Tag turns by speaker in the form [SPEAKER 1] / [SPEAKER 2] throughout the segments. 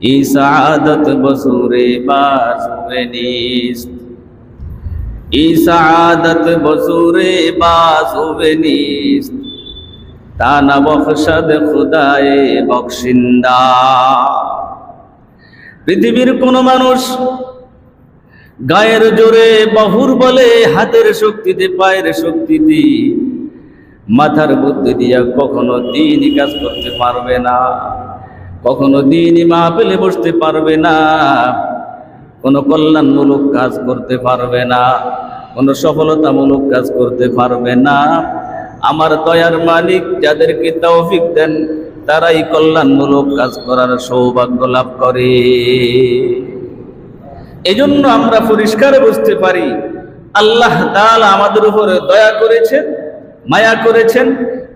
[SPEAKER 1] ই সাদত বসুরে বাসুরে নিস্ত ই সাদত বসুরে বাসুরে নিস্ত তানা বখশদ খুদায়ে বখশিন্দা। পৃথিবীর কোন মানুষ গায়ের জোরে বহুর বলে হাতের শক্তিতে, পায়ের শক্তিতে, মাথার বুদ্ধি দিয়া কখনো দিনই কাজ করতে পারবে না। কখনো দিনই পেলে বসতে পারবে না, কোনো কল্যাণমূলক কাজ করতে পারবে না, কোনো সফলতামূলক কাজ করতে পারবে না। আমার দয়ার মালিক যাদেরকে তৌফিক দেন, তারাই কল্যাণমূলক কাজ করার সৌভাগ্য লাভ করে। এজন্য আমরা পরিষ্কার বুঝতে পারি, আল্লাহ তাআলা আমাদের উপরে দয়া করেছেন, মায়া করেছেন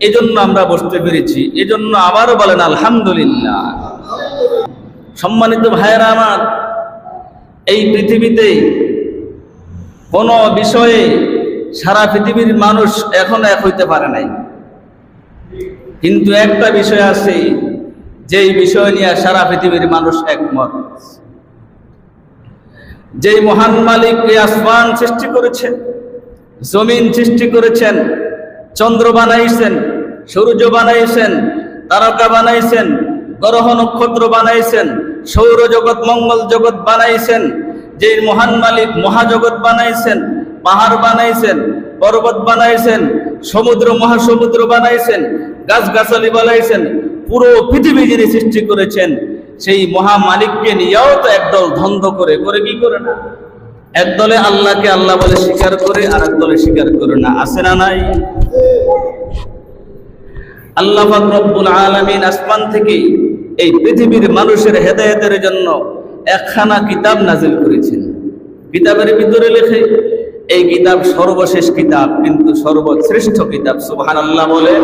[SPEAKER 1] এজন্য আমরা বসতে পেরেছি। এজন্য আবারও বলেন, আলহামদুলিল্লাহ। সম্মানিত ভাইয়েরা আমার, এই পৃথিবীতে কোন বিষয়ে সারা পৃথিবীর মানুষ এখনও এক হইতে পারে নাই। কিন্তু একটা বিষয় আছে, যেই বিষয় নিয়ে সারা পৃথিবীর মানুষ একমত। যেই মহান মালিক আসমান সৃষ্টি করেছেন, জমিন সৃষ্টি করেছেন চন্দ্র বানাইছেন, সূর্য বানাইছেন, তারকা বানাইছেন, গ্রহ নক্ষত্র বানাইছেন, সৌর জগৎ, মঙ্গল জগৎ বানাইছেন যে মহান মালিক মহাজগৎ বানাইছেন, পাহাড় বানাইছেন, পর্বত বানাইছেন, সমুদ্র মহাসমুদ্র বানাইছেন, গাছগাছালি বানাইছেন, পুরো পৃথিবী যিনি সৃষ্টি করেছেন, সেই মহা মালিককে নিয়েও তো একদল ধন্ধ করে করে কি করে না? একদলে আল্লাহকে আল্লাহ বলে স্বীকার করে আর এক দলে স্বীকার করে না, আছে না নাই? আল্লাহ রব্বুল আলামিন আসমান থেকে এই পৃথিবীর মানুষের হেদায়েতের জন্য একখানা কিতাব নাজিল করেছেন। কিতাবের ভিতরে লেখে, এই কিতাব সর্বশেষ কিতাব, কিন্তু সর্বশ্রেষ্ঠ কিতাব সুহান আল্লাহ বলে,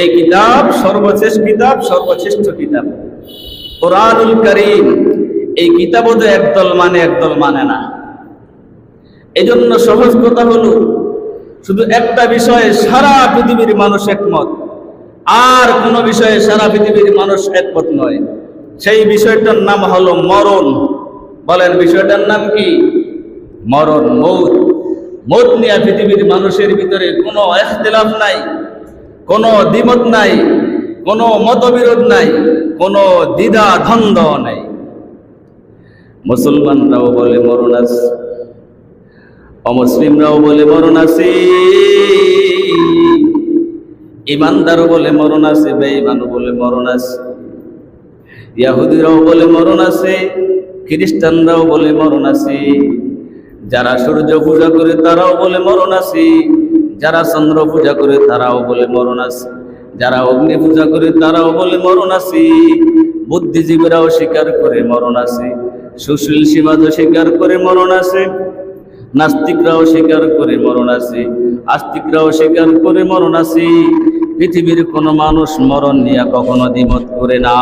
[SPEAKER 1] এই কিতাব সর্বশেষ কিতাব, সর্বশ্রেষ্ঠ কিতাব। কোরআনুল করিম, এই কিতাবও তো একদল মানে একদল মানে না। এজন্য সহজ কথা হলো শুধু একটা বিষয়ে সারা পৃথিবীর মানুষ একমত। আর কোন বিষয়ে সারা পৃথিবীর মানুষ একমত নয়। সেই বিষয়টার নাম হলো মরণ। বলেন, বিষয়টার নাম কি? মরণ, মৌত। মৌত নিয়ে পৃথিবীর মানুষের ভিতরে কোনো এখতলাফ নাই, কোনো দ্বিমত নাই, কোনো মতবিরোধ নাই, কোনো দ্বিধা ধন্দ নাই। মুসলমানরাও বলে মরণ আছে অমুসলিমরাও বলে মরণ আছে ইমানদারও বলে মরণ আছে বেঈমানও বলে মরণ আছে ইয়াহুদিরাও বলে মরণ আছে খ্রিস্টানরাও বলে মরণ আছে যারা সূর্য পূজা করে তারাও বলে মরণ আছে যারা চন্দ্র পূজা করে তারাও বলে মরণ আছে যারা অগ্নি পূজা করে তারাও বলে মরণ আছে বুদ্ধিজীবীরাও স্বীকার করে মরণ আছে সুশীল সীমাদও স্বীকার করে মরণ আছে নাস্তিকরাও স্বীকার করে মরণ আছে, আস্তিকরাও স্বীকার করে মরণ আছে। পৃথিবীর কোনো মানুষ মরণ নিয়ে কখনো দ্বিমত করে না।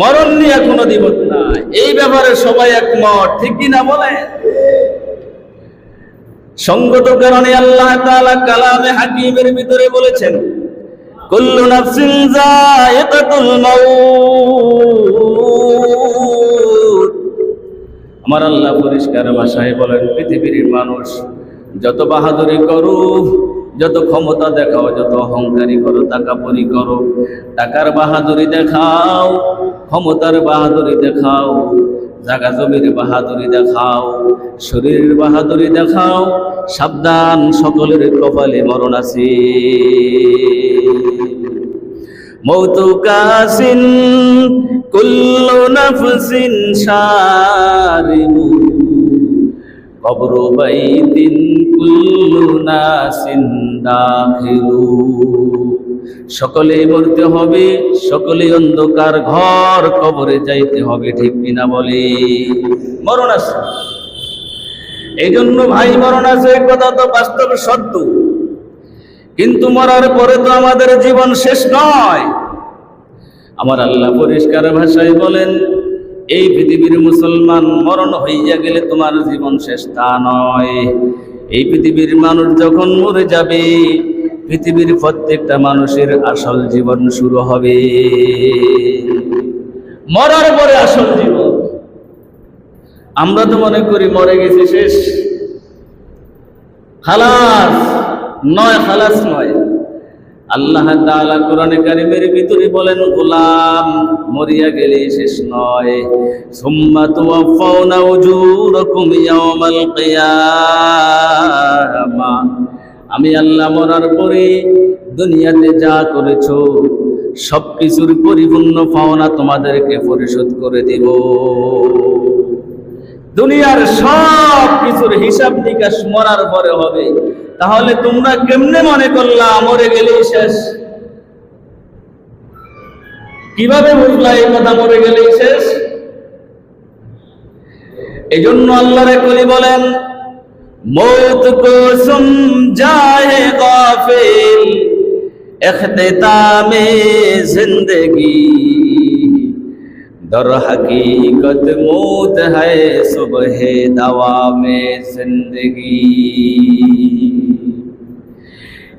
[SPEAKER 1] মরণ নিয়ে কোনো দ্বিমত না। এই ব্যাপারে সবাই একমত, ঠিক কি না বলে সঙ্গত কারণে আল্লাহ তাআলা কালামে হাকিমের ভিতরে বলেছেন, কুল্লু নাফসিন যায়িকাতুল মাউত। আমার আল্লাহ পরিষ্কার ভাষায় বলেন, পৃথিবীর মানুষ যত বাহাদুরি করো, যত ক্ষমতা দেখাও, যত অহংকারী করো টাকাপরি করো, টাকার বাহাদুরি দেখাও, ক্ষমতার বাহাদুরি দেখাও, জাগা জমির বাহাদুরি দেখাও, শরীরের বাহাদুরি দেখাও, সাবধান সকলের কপালে মরণ আছে। মৌতুকাসিন সকলে মরতে হবে সকলে অন্ধকার ঘর কবরে যাইতে হবে, ঠিক কিনা বলে? মরণ আছে। এই জন্য ভাই, মরণ আছে কথা তো বাস্তব সত্য। কিন্তু মরার পরে তো আমাদের জীবন শেষ নয়। আমার আল্লাহ পরিষ্কার ভাষায় বলেন, এই পৃথিবীর মুসলমান মরণ হইয়া গেলে তোমার জীবন শেষ তা নয়। এই পৃথিবীর মানুষ যখন মরে যাবে, পৃথিবীর প্রত্যেকটা মানুষের আসল জীবন শুরু হবে। মরার পরে আসল জীবন। আমরা তো মনে করি মরে গেছি শেষ। খালাস, নয় খালাস নয়। আল্লাহ তাআলা কোরআনে কারিমের ভিতরে বলেন, গোলাম মরিয়া গেলে শেষ নয়। আমি আল্লাহ মরার পরে দুনিয়াতে যা করেছ, সবকিছুর পরিপূর্ণ পাওনা তোমাদেরকে পরিশোধ করে দিব। দুনিয়ার সব কিছুর হিসাব নিকাশ মরার পরে হবে। তাহলে তোমরা কেমনে মনে করলা মরে গেলেই শেষ? কীভাবে বুঝলা এই কথা মরে গেলেই শেষ? এই জন্য আল্লাহ রে কলি বলেন, মৌত কো সমঝায় গাফিল اختتامে জিন্দেগি। در حقیقت موت ہے صبح দাওয়া মে জিন্দেগি।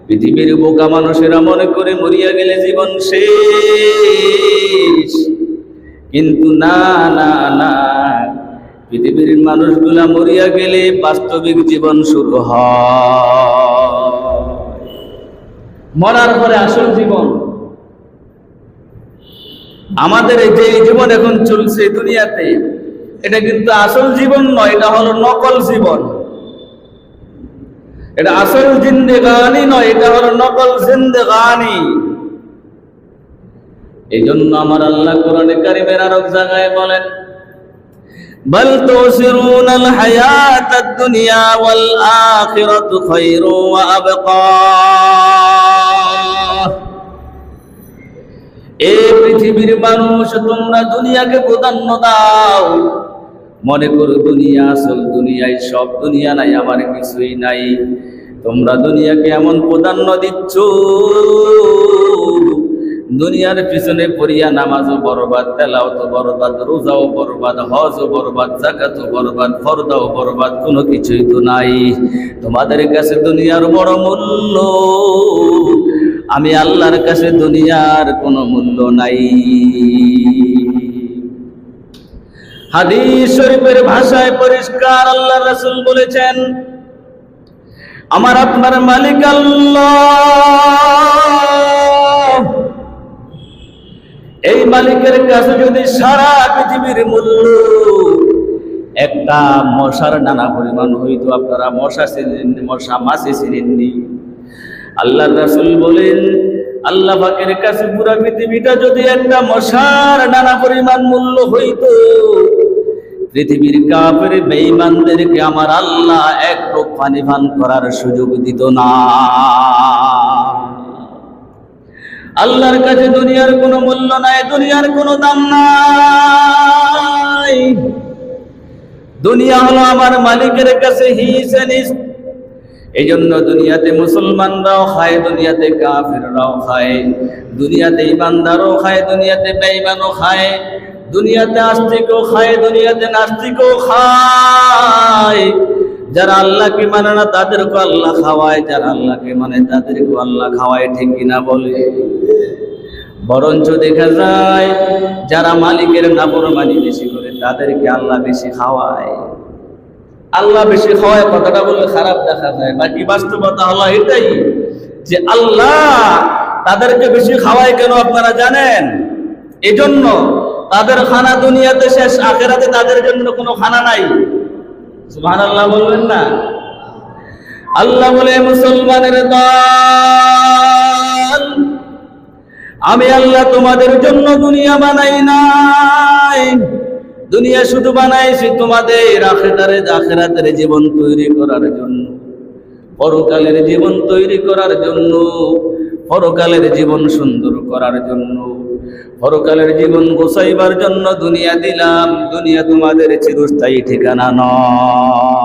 [SPEAKER 1] পৃথিবীর বোকা মানুষেরা মনে করে মরিয়া গেলে জীবন শেষ। কিন্তু না না না, পৃথিবীর মানুষগুলা মরিয়া গেলে বাস্তবিক জীবন শুরু মরার পরে আসল জীবন। আমাদের এই যে জীবন এখন চলছে দুনিয়াতে, এটা কিন্তু আসল জীবন নয়, এটা হলো নকল জীবন। এটা আসল জিন্দেগানি নয় এটা হলো নকল জিন্দেগানি এই জন্য আমার আল্লাহ কোরআনে কারিমের আরব জায়গায় বলেন بل تؤثرون الحياة الدنيا والآخرة خير وأبقى এ পৃথিবীর মানুষ তোমরা দুনিয়াকে প্রাধান্য দাও মনে করো দুনিয়া, আসল দুনিয়ায় সব দুনিয়া নাই, আমার কিছুই নাই। তোমরা দুনিয়াকে এমন প্রাধান্য দিচ্ছ, দুনিয়ার পিছনে পড়িয়া নামাজও বরবাদ তেলাও তো বরবাদ, রোজাও বরবাদ, হজও বরবাদ জাকাতও বরবাদ, ফরদাও বরবাদ, কোনো কিছুই তো নাই। তোমাদের কাছে দুনিয়ার বড় মূল্য, আমি আল্লাহর কাছে দুনিয়ার কোনো মূল্য নাই। হাদিস শরীফের ভাষায় পরিষ্কার আল্লাহ রাসূল বলেছেন, আমার আপনার মালিক আল্লাহ। এই মালিকের কাছে যদি সারা পৃথিবীর মূল্য একটা মশার নানা পরিমাণ হইতো, আপনারা মশা চিনেননি মশা মাছি চিনেননি আল্লাহ রাসূল বলেন, আল্লাহ পাকের কাছে পুরো পৃথিবীটা যদি একটা মশার নানা পরিমাণ মূল্য হইতো পৃথিবীর কাপের বেঈমানদেরকে আমার আল্লাহ এক টোপ পানি পান করার সুযোগ দিত না। আল্লাহর কাছে দুনিয়ার কোনো মূল্য নাই, দুনিয়ার কোনো দাম নাই। দুনিয়া হলো আমার মালিকের কাছে হিসে এই জন্য দুনিয়াতে মুসলমানরাও খায়, দুনিয়াতে কাফিররাও খায়, দুনিয়াতে ইমানদারও খায়, দুনিয়াতে বেঈমানও খায়। দুনিয়াতে আস্তিকও খায়, দুনিয়াতে নাস্তিকও খায়। যারা আল্লাহকে মানে না তাদেরকে আল্লাহ খাওয়ায়। যারা আল্লাহকে মানে তাদেরকে আল্লাহ খাওয়ায়, ঠিক কিনা বলে? বরঞ্চ দেখা যায়, যারা মালিকের নাফরমানি বেশি করে, তাদেরকে আল্লাহ বেশি খাওয়ায়। আল্লাহ বেশি খাওয়ায়, কথাটা বললে খারাপ দেখা যায়। বাকি বাস্তবতা হলো এটাই, যে আল্লাহ তাদেরকে বেশি খাওয়ায় কেন আপনারা জানেন? এজন্য তাদের খানা দুনিয়াতে শেষ, আখেরাতে তাদের জন্য কোনো খানা নাই। সুবহান আল্লাহ বলবেন না? আল্লাহ বলে মুসলমানের আমি আল্লাহ তোমাদের জন্য দুনিয়া বানাই নাই। দুনিয়া শুধু বানাইছি তোমাদের আখেরাতের আখেরাতের জীবন তৈরি করার জন্য, পরকালের জীবন তৈরি করার জন্য, পরকালের জীবন সুন্দর করার জন্য। পরকালের জীবন গোসাইবার জন্য দুনিয়া দিলাম দুনিয়া তোমাদের চিরস্থায়ী ঠিকানা নয়।